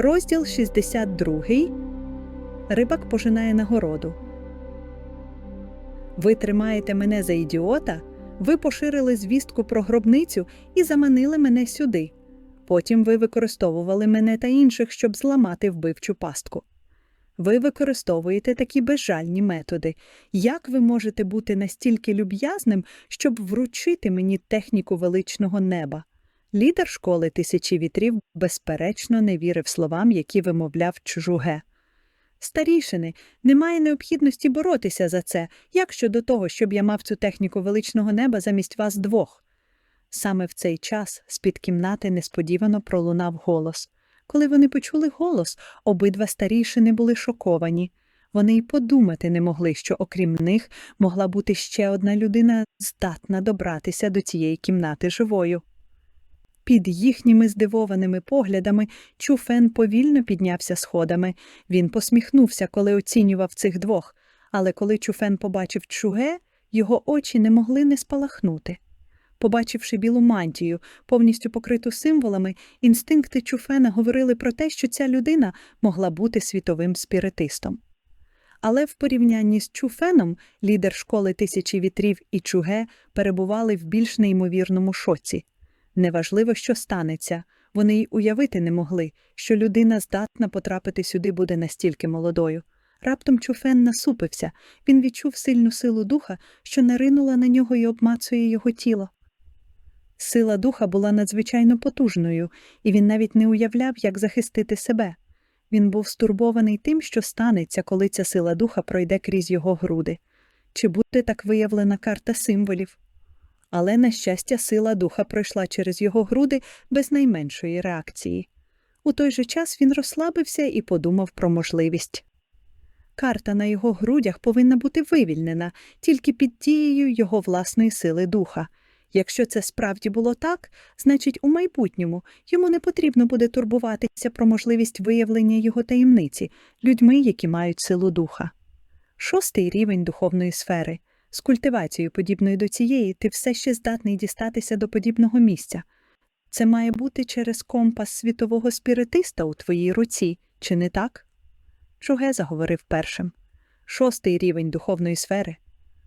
Розділ 62. Рибак пожинає нагороду. Ви тримаєте мене за ідіота? Ви поширили звістку про гробницю і заманили мене сюди. Потім ви використовували мене та інших, щоб зламати вбивчу пастку. Ви використовуєте такі безжальні методи. Як ви можете бути настільки люб'язним, щоб вручити мені техніку величного неба? Лідер школи тисячі вітрів безперечно не вірив словам, які вимовляв Чжуге. Старішини, немає необхідності боротися за це. Як щодо того, щоб я мав цю техніку величного неба замість вас двох? Саме в цей час з-під кімнати несподівано пролунав голос. Коли вони почули голос, обидва старішини були шоковані. Вони й подумати не могли, що окрім них могла бути ще одна людина, здатна добратися до цієї кімнати живою. Під їхніми здивованими поглядами Чуфен повільно піднявся сходами. Він посміхнувся, коли оцінював цих двох, але коли Чуфен побачив Чуге, його очі не могли не спалахнути. Побачивши білу мантію, повністю покриту символами, інстинкти Чуфена говорили про те, що ця людина могла бути світовим спіритистом. Але в порівнянні з Чуфеном лідер школи тисячі вітрів і Чуге перебували в більш неймовірному шоці. Неважливо, що станеться, вони й уявити не могли, що людина здатна потрапити сюди буде настільки молодою. Раптом Чуфен насупився, він відчув сильну силу духа, що наринула на нього і обмацує його тіло. Сила духа була надзвичайно потужною, і він навіть не уявляв, як захистити себе. Він був стурбований тим, що станеться, коли ця сила духа пройде крізь його груди. Чи буде так виявлена карта символів? Але, на щастя, сила духа пройшла через його груди без найменшої реакції. У той же час він розслабився і подумав про можливість. Карта на його грудях повинна бути вивільнена тільки під дією його власної сили духа. Якщо це справді було так, значить у майбутньому йому не потрібно буде турбуватися про можливість виявлення його таємниці людьми, які мають силу духа. Шостий рівень духовної сфери. З культивацією, подібною до цієї, ти все ще здатний дістатися до подібного місця. Це має бути через компас світового спіритиста у твоїй руці, чи не так? Чуге заговорив першим. Шостий рівень духовної сфери.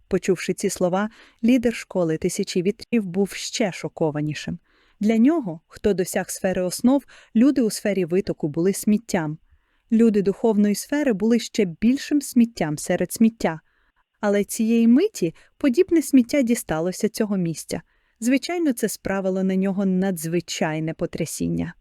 Почувши ці слова, лідер школи тисячі вітрів був ще шокованішим. Для нього, хто досяг сфери основ, люди у сфері витоку були сміттям. Люди духовної сфери були ще більшим сміттям серед сміття. Але цієї миті подібне сміття дісталося цього місця. Звичайно, це справило на нього надзвичайне потрясіння.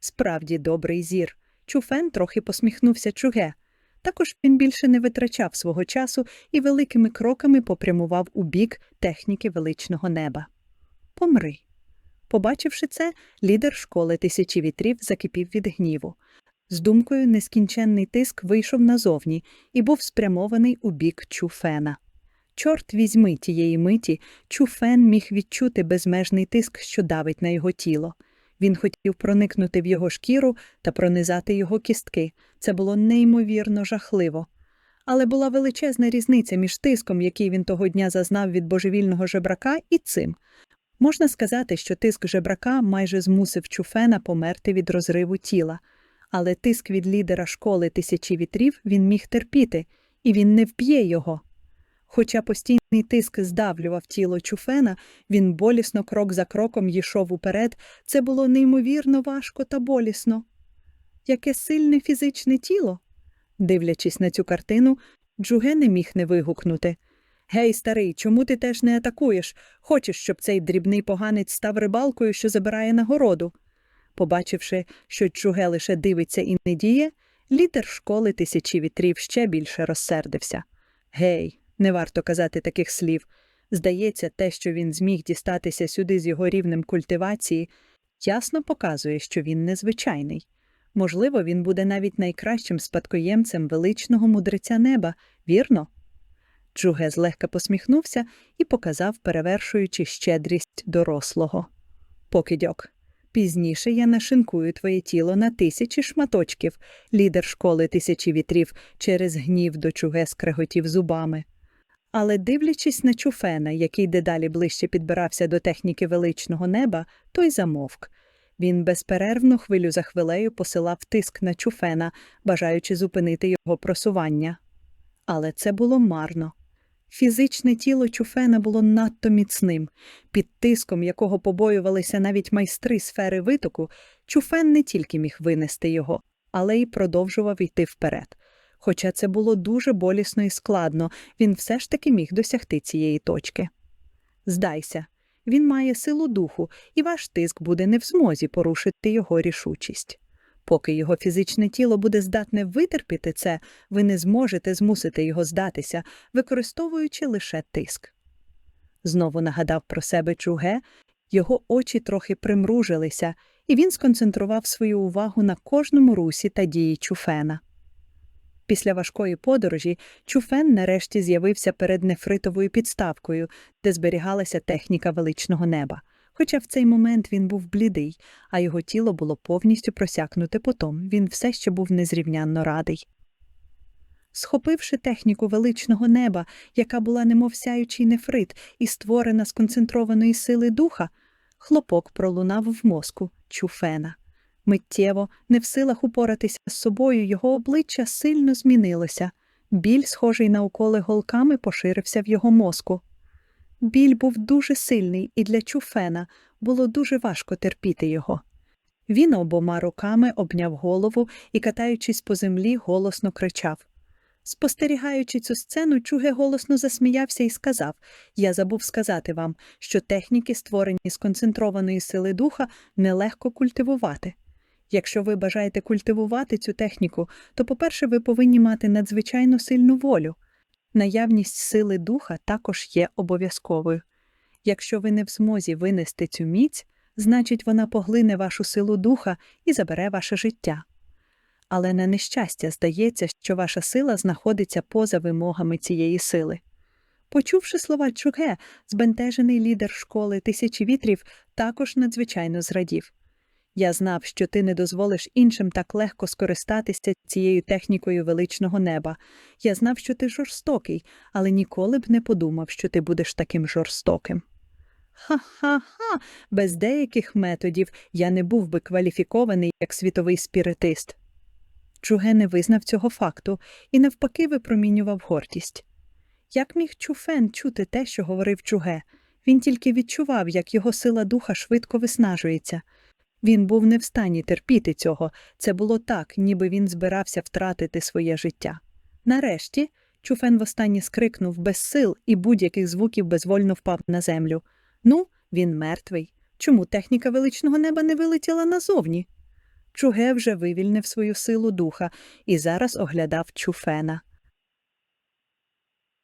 Справді добрий зір. Чуфен трохи посміхнувся чуге. Також він більше не витрачав свого часу і великими кроками попрямував у бік техніки величного неба. Помри. Побачивши це, лідер школи тисячі вітрів закипів від гніву. З думкою нескінченний тиск вийшов назовні і був спрямований у бік Чуфена. Чорт візьми тієї миті, Чуфен міг відчути безмежний тиск, що давить на його тіло. Він хотів проникнути в його шкіру та пронизати його кістки. Це було неймовірно жахливо. Але була величезна різниця між тиском, який він того дня зазнав від божевільного жебрака, і цим. Можна сказати, що тиск жебрака майже змусив Чуфена померти від розриву тіла, але тиск від лідера школи тисячі вітрів він міг терпіти, і він не вб'є його. Хоча постійний тиск здавлював тіло Чуфена, він болісно крок за кроком йшов уперед, це було неймовірно важко та болісно. Яке сильне фізичне тіло. Дивлячись на цю картину, Джуге не міг не вигукнути. Гей, старий, чому ти теж не атакуєш? Хочеш, щоб цей дрібний поганець став рибалкою, що забирає нагороду? Побачивши, що Джуге лише дивиться і не діє, лідер школи тисячі вітрів ще більше розсердився. Гей, не варто казати таких слів. Здається, те, що він зміг дістатися сюди з його рівнем культивації, ясно показує, що він незвичайний. Можливо, він буде навіть найкращим спадкоємцем величного мудреця неба, вірно? Джуге злегка посміхнувся і показав, перевершуючи щедрість дорослого. Покидьок. Пізніше я нашинкую твоє тіло на тисячі шматочків, лідер школи тисячі вітрів через гнів до чуге скреготів зубами. Але, дивлячись на Чуфена, який дедалі ближче підбирався до техніки величного неба, той замовк. Він безперервно хвилю за хвилею посилав тиск на Чуфена, бажаючи зупинити його просування. Але це було марно. Фізичне тіло Чуфена було надто міцним. Під тиском, якого побоювалися навіть майстри сфери витоку, Чуфен не тільки міг винести його, але й продовжував йти вперед. Хоча це було дуже болісно і складно, він все ж таки міг досягти цієї точки. Здайся, він має силу духу, і ваш тиск буде не в змозі порушити його рішучість. Поки його фізичне тіло буде здатне витерпіти це, ви не зможете змусити його здатися, використовуючи лише тиск. Знову нагадав про себе Чуге, його очі трохи примружилися, і він сконцентрував свою увагу на кожному русі та дії Чуфена. Після важкої подорожі Чуфен нарешті з'явився перед нефритовою підставкою, де зберігалася техніка величного неба. Хоча в цей момент він був блідий, а його тіло було повністю просякнуте потом, він все ще був незрівнянно радий. Схопивши техніку величного неба, яка була немов сяючий нефрит і створена з концентрованої сили духа, хлопок пролунав в мозку Чуфена. Миттєво, не в силах упоратися з собою, його обличчя сильно змінилося. Біль, схожий на уколи голками, поширився в його мозку. Біль був дуже сильний, і для Чуфена було дуже важко терпіти його. Він обома руками обняв голову і, катаючись по землі, голосно кричав. Спостерігаючи цю сцену, Чуге голосно засміявся і сказав Я забув сказати вам, що техніки, створені з концентрованої сили духа, нелегко культивувати. Якщо ви бажаєте культивувати цю техніку, то, по-перше, ви повинні мати надзвичайно сильну волю. Наявність сили духа також є обов'язковою. Якщо ви не в змозі винести цю міць, значить вона поглине вашу силу духа і забере ваше життя. Але на нещастя здається, що ваша сила знаходиться поза вимогами цієї сили. Почувши слова Чуге, збентежений лідер школи тисячі вітрів також надзвичайно зрадів. Я знав, що ти не дозволиш іншим так легко скористатися цією технікою величного неба. Я знав, що ти жорстокий, але ніколи б не подумав, що ти будеш таким жорстоким. Ха-ха-ха, без деяких методів я не був би кваліфікований як світовий спіритист. Чуге не визнав цього факту і навпаки випромінював гордість. Як міг Чуфен чути те, що говорив Чуге? Він тільки відчував, як його сила духа швидко виснажується. Він був не в стані терпіти цього, це було так, ніби він збирався втратити своє життя. Нарешті Чуфен востаннє скрикнув без сил і будь-яких звуків безвольно впав на землю. Ну, він мертвий. Чому техніка величного неба не вилетіла назовні? Чуге вже вивільнив свою силу духа і зараз оглядав Чуфена.